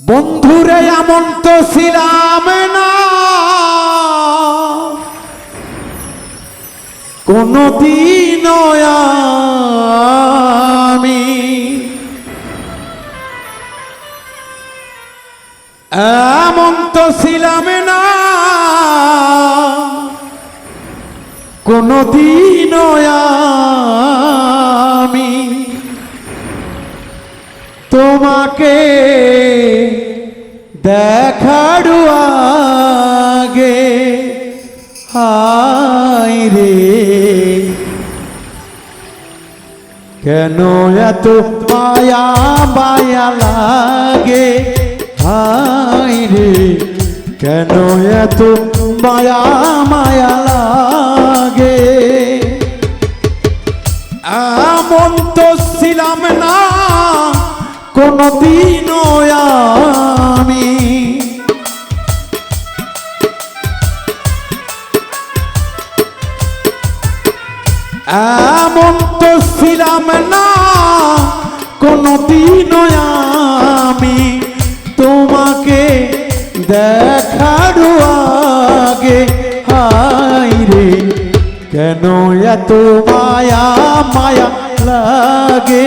বন্ধুরে এমন তো ছিলাম না। কোনদিন আমি এমন তো ছিলাম না। কোনদিন আমি তোমাকে দেখার আগে হাই রে। কেন এত মায়া মায়া লাগে? হাই রে। কেন এত মায়া মায়া কোনদিনও আমি এমন তো ছিলাম না কোনদিনও আমি তোমাকে দেখার আগে হাই রে কেন এত মায়া মায়া লাগে?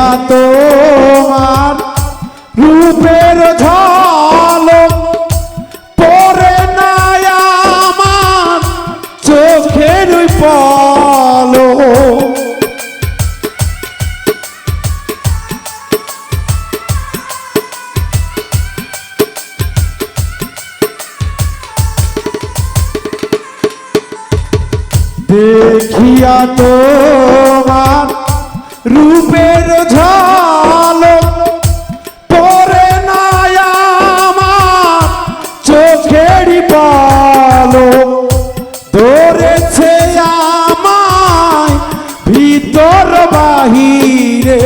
দেখিয়া তোমার রূপের ঝলক পরে নাই আমার চোখের পলো দেখিয়া তোমার রূপের ঝলক পরে আমার চোখেরই পালো। ধরেছে আমায় ভিতর বাহিরে।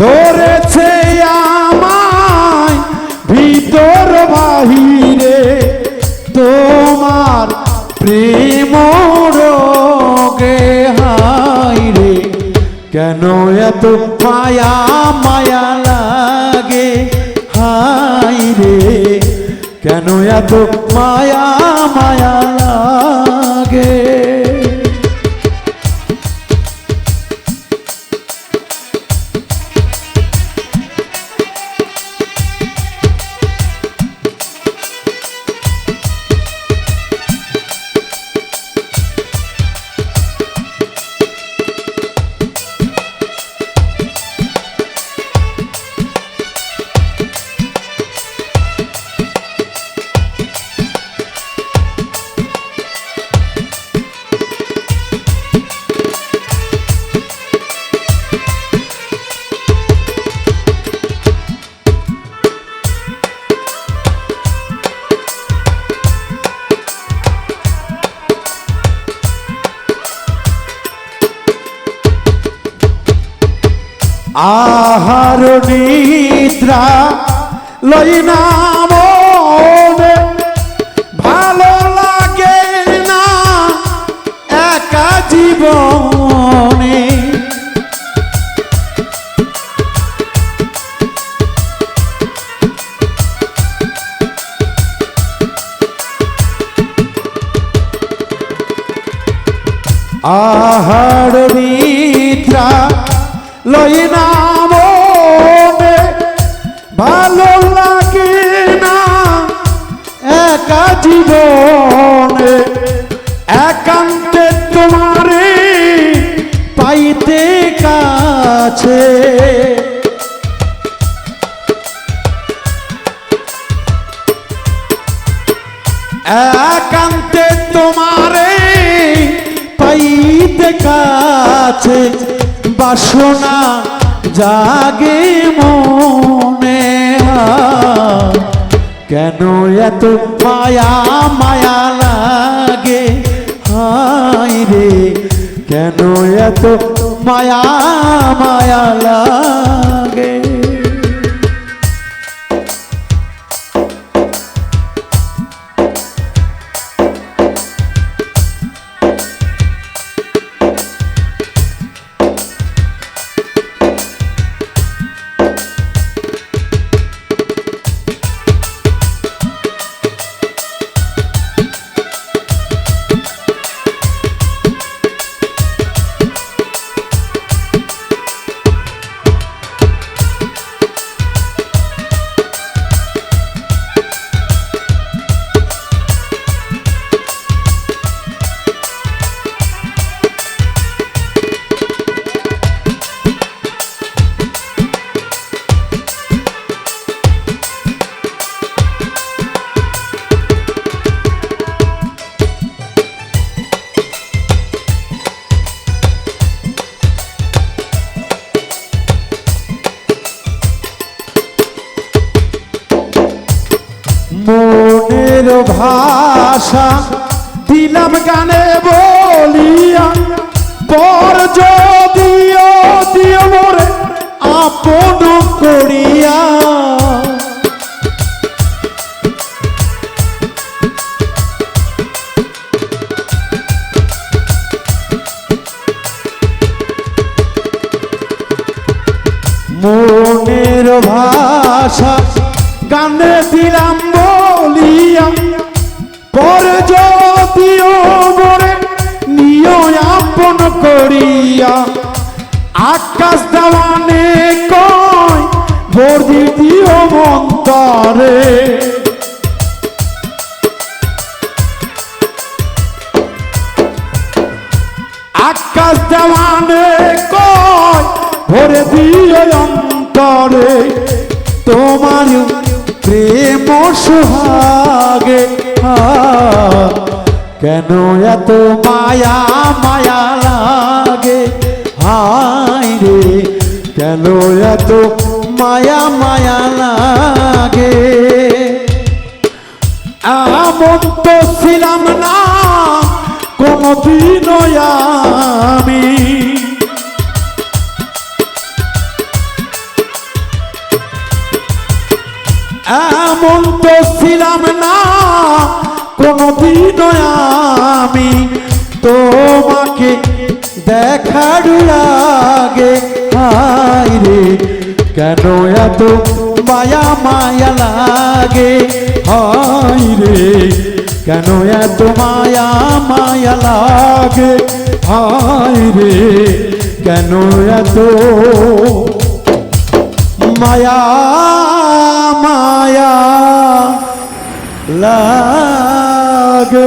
ধরেছে আমায় ভিতর বাহিরে। তোমার প্রেম রোগে হাই রে। কেন এত মায়া মায়া লাগে হাই রে? কেন এত মায়া মায়া লাগে? আহার নিদ্রা লই না। ভালো লাগে না একা জীবনে। মনে ভালো লাগে না একা জীবনে একান্তে তোমারে পাইতে কাছে। একান্তে তোমারে পাইতে কাছে। বাসনা জাগে মনে। কেন এত মায়া মায়া লাগে হাই রে, কেন এত মায়া মায়া লাগে মনের ভাষা, দিলাম গানে বলিয়া, পর যদিও দিও মোরে আপন করিয়া। মনের ভাষা, গানে দিলাম বলিয়া পর যদিও মরে নিয় আপন করিয়া। আকাশ দেওয়ানে কয় বর্দি দিও মন্তরে। আকাশ দেওয়ানে কয়, ভরে দিও অন্তরে তোমার প্রেম সোহাগে কেন এত মায়া মায়া লাগে? হাই রে, কেন এত মায়া মায়া লাগে? এমন তো ছিলাম না কোনদিন আমি। ছিলাম না, কোনদিন আমি তোমাকে দেখার আগে। হাই রে, কেন এত মায়া মায়া লাগে? হাই রে, কেন এত মায়া মায়া লাগে? হাই রে, কেন এত মায়া মায়া লাগে।